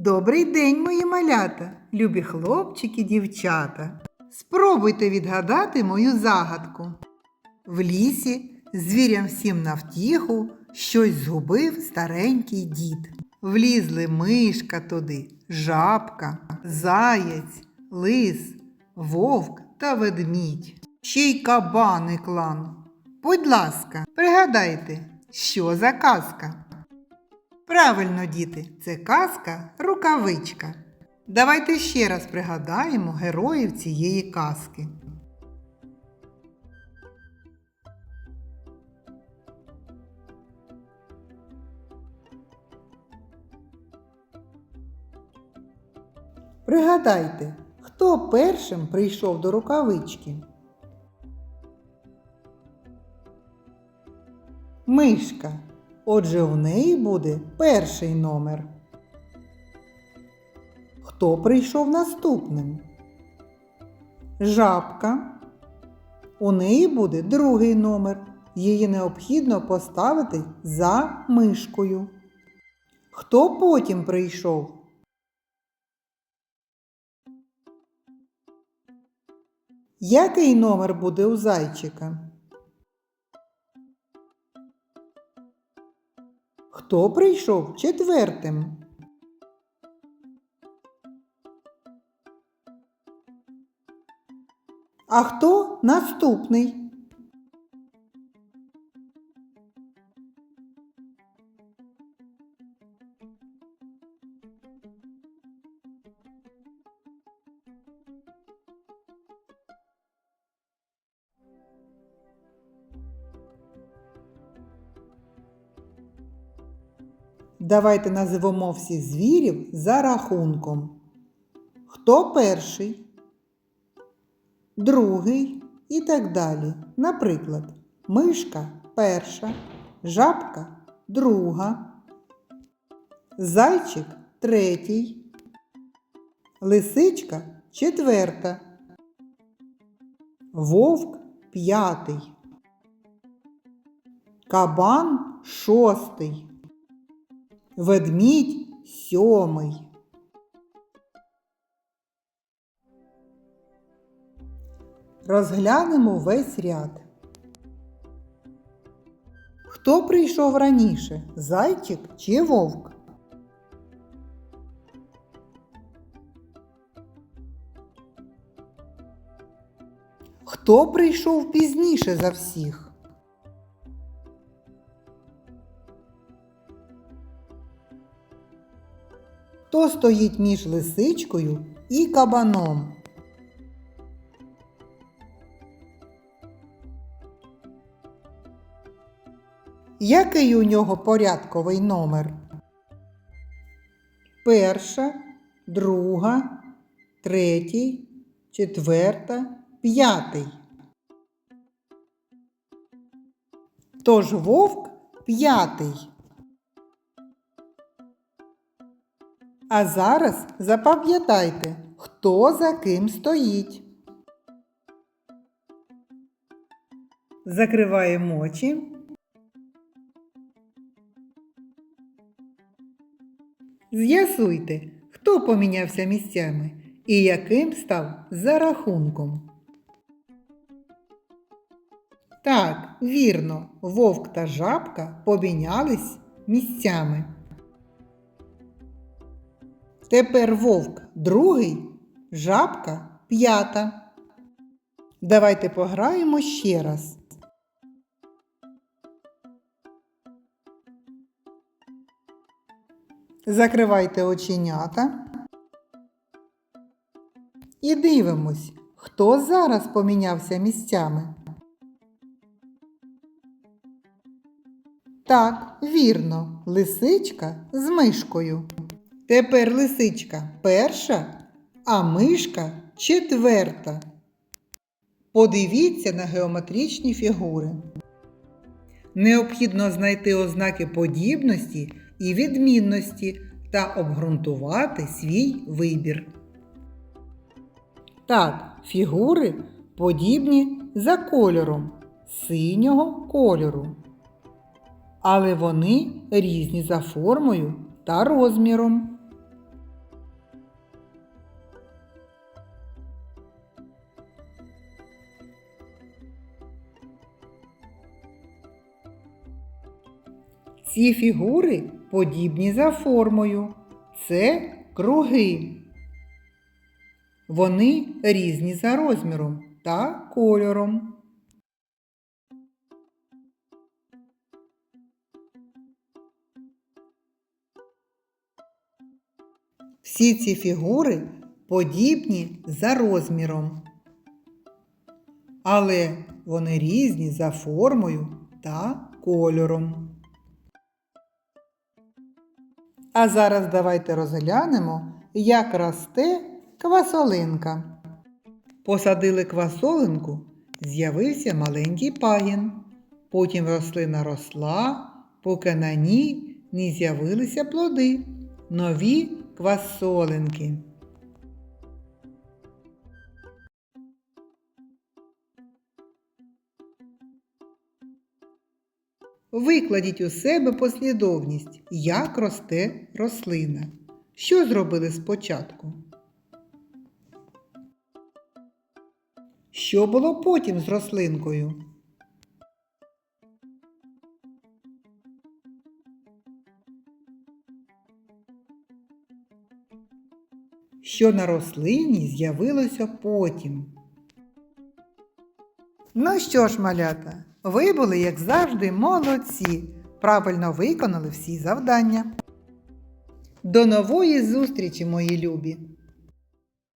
Добрий день, мої малята, любі хлопчики, дівчата. Спробуйте відгадати мою загадку. В лісі звірям всім навтіху щось згубив старенький дід. Влізли мишка туди, жабка, заєць, лис, вовк та ведмідь. Ще й кабани клан. Будь ласка, пригадайте, що за казка? Правильно, діти, це казка рукавичка. Давайте ще раз пригадаємо героїв цієї казки. Пригадайте, хто першим прийшов до рукавички? Мишка. Отже, в неї буде перший номер. Хто прийшов наступним? Жабка. У неї буде другий номер. Її необхідно поставити за мишкою. Хто потім прийшов? Який номер буде у зайчика? Хто прийшов четвертим? А хто наступний? Давайте назвемо всіх звірів за рахунком. Хто перший, другий і так далі. Наприклад, мишка перша, жабка друга, зайчик третій, лисичка четверта, вовк п'ятий, кабан шостий. Ведмідь сьомий. Розглянемо весь ряд. Хто прийшов раніше? Зайчик чи вовк? Хто прийшов пізніше за всіх? Хто стоїть між лисичкою і кабаном? Який у нього порядковий номер? Перша, друга, третій, четверта, п'ятий. Тож вовк п'ятий. А зараз запам'ятайте, хто за ким стоїть. Закриваємо очі. З'ясуйте, хто помінявся місцями і яким став за рахунком. Так, вірно, вовк та жабка помінялись місцями. Тепер вовк другий, жабка п'ята. Давайте пограємо ще раз. Закривайте оченята. І дивимось, хто зараз помінявся місцями. Так, вірно, лисичка з мишкою. Тепер лисичка перша, а мишка четверта. Подивіться на геометричні фігури. Необхідно знайти ознаки подібності і відмінності та обґрунтувати свій вибір. Так, фігури подібні за кольором синього кольору. Але вони різні за формою та розміром. Ці фігури подібні за формою. Це круги. Вони різні за розміром та кольором. Всі ці фігури подібні за розміром, але вони різні за формою та кольором. А зараз давайте розглянемо, як росте квасолинка. Посадили квасолинку, з'явився маленький пагін. Потім рослина росла, поки на ній не з'явилися плоди, нові квасолинки. Викладіть у себе послідовність, як росте рослина. Що зробили спочатку? Що було потім з рослинкою? Що на рослині з'явилося потім? Ну що ж, малята, ви були, як завжди, молодці. Правильно виконали всі завдання. До нової зустрічі, мої любі!